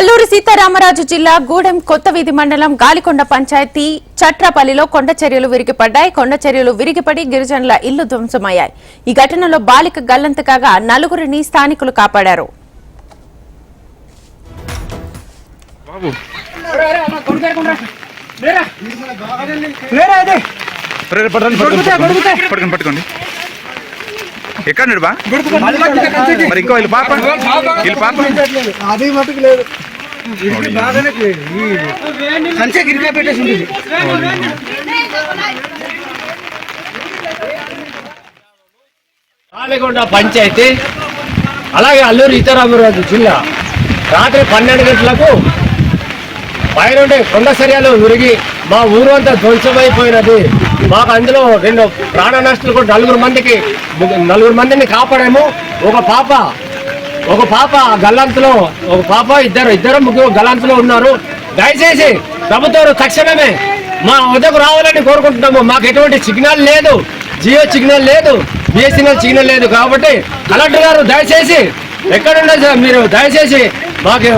అల్లూరి సీతారామరాజు జిల్లా గూడెం కొత్త వీధి మండలం గాలికొండ పంచాయతీ చట్రపల్లిలో కొండ చర్యలు విరిగిపడ్డాయి. కొండ చర్యలు విరిగిపడి గిరిజనుల ఇల్లు ధ్వంసమయ్యాయి. ఈ ఘటనలో బాలిక గల్లంతు కాగా నలుగురిని స్థానికులు కాపాడారు. పట్టుకోండి, ఎక్కడ నడు బా? మరి ఇంకో వీళ్ళు పాప? వీళ్ళు పాప? అది మటుకు లేదు. సంచే గిరిగా పెట్టేసి ఉంటుంది. పంచాయతీ అలాగే అల్లూరు సీతారామరాజు జిల్లా. రాత్రి పన్నెండు గంటలకు పైనుండి కొండ చర్యలు విరిగి మా ఊరు అంతా ధ్వంసమైపోయినది. మాకు అందులో రెండు ప్రాణ నష్టాలు కూడా నలుగురు మందికి నలుగురు మందిని కాపాడాము. ఒక పాప ఒక పాప గల్లంతలో ఒక పాప ఇద్దరు ఇద్దరు ముగ్గురు గల్లంతలో ఉన్నారు. దయచేసి ప్రభుత్వం తక్షణమే మా వద్దకు రావాలని కోరుకుంటున్నాము. మాకు ఎటువంటి సిగ్నల్ లేదు జియో సిగ్నల్ లేదు బిఎస్ఎన్ఎల్ సిగ్నల్ లేదు కాబట్టి కలెక్టర్ గారు దయచేసి ఎక్కడుండదు సార్ మీరు దయచేసి మాకు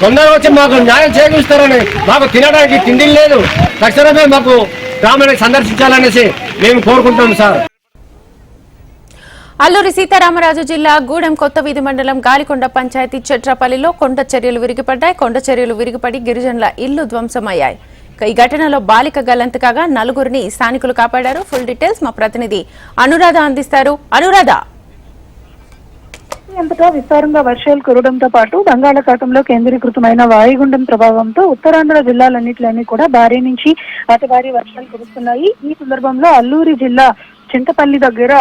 తొందరగా వచ్చి మాకు న్యాయం చేకూరుస్తారని మాకు తినడానికి తిండి లేదు. తక్షణమే మాకు గ్రామాన్ని సందర్శించాలనేసి మేము కోరుకుంటాం సార్. అల్లూరి సీతారామరాజు జిల్లా గూడెం కొత్త వీధి మండలం గాలికొండ పంచాయతీ చట్రపల్లిలో కొండ చర్యలు విరిగిపడ్డాయి. కొండ చర్యలు విరిగిపడి గిరిజనుల ఇల్లు ధ్వంసమయ్యాయి. ఈ ఘటనలో బాలిక గల్లంత కాగా నలుగురిని స్థానికులు కాపాడారు. ఫుల్ డీటెయిల్స్ మా ప్రతినిధి అనురాధ అందిస్తారు. అనురాధ! అంతటా విస్తారంగా వర్షాలు కురవడంతో పాటు బంగాళాఖాతంలో కేంద్రీకృతమైన వాయుగుండం ప్రభావంతో ఉత్తరాంధ్ర జిల్లాలన్నింటిలోని కూడా భారీ నుంచి అతి భారీ వర్షాలు కురుస్తున్నాయి. ఈ సందర్భంలో అల్లూరి జిల్లా చింతపల్లి దగ్గర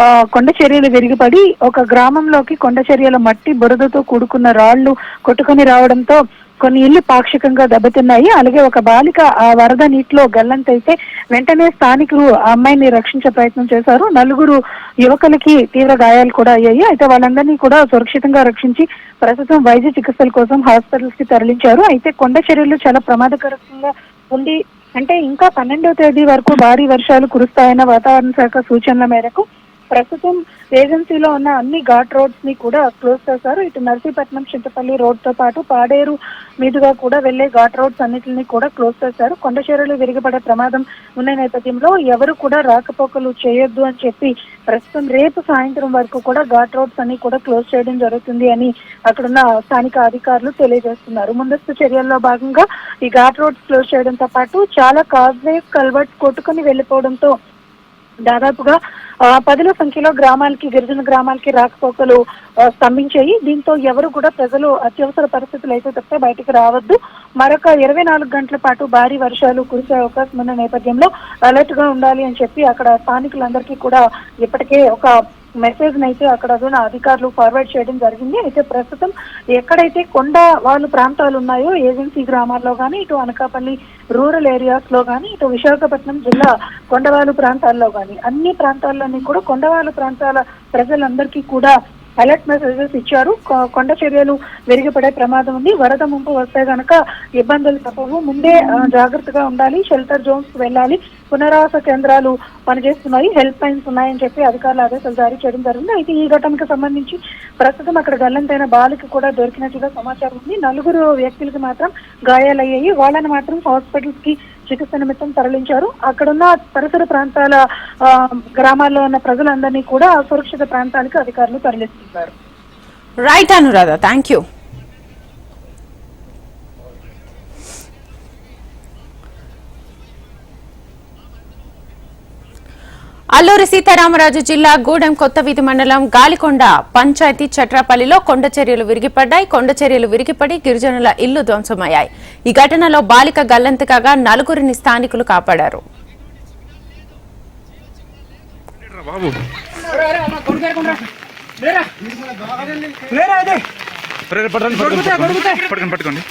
ఆ, కొండ చర్యలు విరిగిపడి ఒక గ్రామంలోకి కొండ చర్యల మట్టి బురదతో కూడుకున్న రాళ్ళు కొట్టుకొని రావడంతో కొన్ని ఇళ్ళు పాక్షికంగా దెబ్బతిన్నాయి. అలాగే ఒక బాలిక ఆ వరద నీటిలో గల్లంతైతే వెంటనే స్థానికులు ఆ అమ్మాయిని రక్షించే ప్రయత్నం చేశారు. నలుగురు యువకులకి తీవ్ర గాయాలు కూడా అయ్యాయి. అయితే వాళ్ళందరినీ కూడా సురక్షితంగా రక్షించి ప్రస్తుతం వైద్య చికిత్సల కోసం హాస్పిటల్స్కి తరలించారు. అయితే కొండ చర్యలు చాలా ప్రమాదకరంగా ఉండి అంటే ఇంకా పన్నెండో తేదీ వరకు భారీ వర్షాలు కురుస్తాయన్న వాతావరణ శాఖ సూచనల మేరకు ప్రస్తుతం ఏజెన్సీలో ఉన్న అన్ని ఘాట్ రోడ్స్ని కూడా క్లోజ్ చేశారు. ఇటు నర్సీపట్నం చింతపల్లి రోడ్తో పాటు పాడేరు మీదుగా కూడా వెళ్ళే ఘాట్ రోడ్స్ అన్నిటిని కూడా క్లోజ్ చేశారు. కొండ చర్యలు విరిగిపడే ప్రమాదం ఉన్న నేపథ్యంలో ఎవరు కూడా రాకపోకలు చేయొద్దు అని చెప్పి ప్రస్తుతం రేపు సాయంత్రం వరకు కూడా ఘాట్ రోడ్స్ అన్ని కూడా క్లోజ్ చేయడం జరుగుతుంది అని అక్కడున్న స్థానిక అధికారులు తెలియజేస్తున్నారు. ముందస్తు చర్యల్లో భాగంగా ఈ ఘాట్ రోడ్స్ క్లోజ్ చేయడంతో పాటు చాలా కాజ్వే కల్వర్ట్స్ కొట్టుకుని వెళ్ళిపోవడంతో దాదాపుగా పదుల సంఖ్యలో గ్రామాలకి గిరిజన గ్రామాలకి రాకపోకలు స్తంభించాయి. దీంతో ఎవరు కూడా ప్రజలు అత్యవసర పరిస్థితులు అయితే తప్పితే బయటకు రావద్దు. మరొక ఇరవై నాలుగు గంటల పాటు భారీ వర్షాలు కురిసే అవకాశం ఉన్న నేపథ్యంలో అలర్ట్గా ఉండాలి అని చెప్పి అక్కడ స్థానికులందరికీ కూడా ఇప్పటికే ఒక మెసేజ్ అయితే అక్కడ ఉన్న అధికారులు ఫార్వర్డ్ చేయడం జరిగింది. అయితే ప్రస్తుతం ఎక్కడైతే కొండ వాళ్ళు ప్రాంతాలు ఉన్నాయో ఏజెన్సీ గ్రామాల్లో కానీ ఇటు అనకాపల్లి రూరల్ ఏరియాస్లో కానీ ఇటు విశాఖపట్నం జిల్లా కొండవాలు ప్రాంతాల్లో కానీ అన్ని ప్రాంతాల్లోని కూడా కొండవాలు ప్రాంతాల ప్రజలందరికీ కూడా అలర్ట్ మెసేజెస్ ఇచ్చారు. కొండ చర్యలు విరిగిపడే ప్రమాదం ఉంది. వరద ముంపు వస్తే గనక ఇబ్బందులు తప్పవు. ముందే జాగ్రత్తగా ఉండాలి. షెల్టర్ జోన్స్ వెళ్ళాలి. పునరావాస కేంద్రాలు పనిచేస్తున్నాయి హెల్ప్ లైన్స్ ఉన్నాయని చెప్పి అధికారులు ఆదేశాలు జారీ చేయడం జరిగింది. అయితే ఈ ఘటనకు సంబంధించి ప్రస్తుతం అక్కడ గల్లంతైన బాలిక కూడా దొరికినట్లుగా సమాచారం ఉంది. నలుగురు వ్యక్తులకు మాత్రం గాయాలయ్యాయి. వాళ్ళని మాత్రం హాస్పిటల్స్కి చికిత్స నిమిత్తం తరలించారు. అక్కడున్న పరిసర ప్రాంతాల గ్రామాల్లో ఉన్న ప్రజలందరినీ కూడా సురక్షిత ప్రాంతాలకు అధికారులు తరలిస్తున్నారు. Right Anuradha thank you Alluri Sitaramaraju జిల్లా గూడెం కొత్త వీధి మండలం గాలికొండ పంచాయతీ చట్రాపల్లిలో కొండ చర్యలు విరిగిపడ్డాయి. కొండ చర్యలు విరిగిపడి గిరిజనుల ఇల్లు ధ్వంసమయ్యాయి. ఈ ఘటనలో బాలిక గల్లంతు కాగా నలుగురిని స్థానికులు కాపాడారు. పట్టుకోండి.